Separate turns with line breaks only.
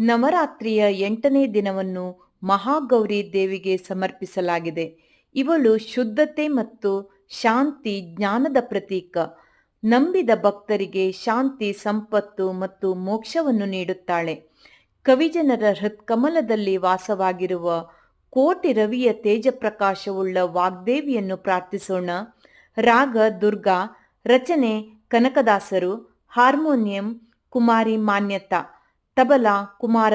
ನವರಾತ್ರಿಯ ಎಂಟನೇ ದಿನವನ್ನು ಮಹಾಗೌರಿ ದೇವಿಗೆ ಸಮರ್ಪಿಸಲಾಗಿದೆ. ಇವಳು ಶುದ್ಧತೆ ಮತ್ತು ಶಾಂತಿ ಜ್ಞಾನದ ಪ್ರತೀಕ. ನಂಬಿದ ಭಕ್ತರಿಗೆ ಶಾಂತಿ, ಸಂಪತ್ತು ಮತ್ತು ಮೋಕ್ಷವನ್ನು ನೀಡುತ್ತಾಳೆ. ಕವಿಜನರ ಹೃತ್ಕಮಲದಲ್ಲಿ ವಾಸವಾಗಿರುವ ಕೋಟಿ ರವಿಯ ತೇಜಪ್ರಕಾಶವುಳ್ಳ ವಾಗ್ದೇವಿಯನ್ನು ಪ್ರಾರ್ಥಿಸೋಣ. ರಾಗ, ದುರ್ಗಾ, ರಚನೆ, ಕನಕದಾಸರು, ಹಾರ್ಮೋನಿಯಂ, ಕುಮಾರಿ ಮಾನ್ಯತಾ. ತಬಲಾ ಕುಮಾರ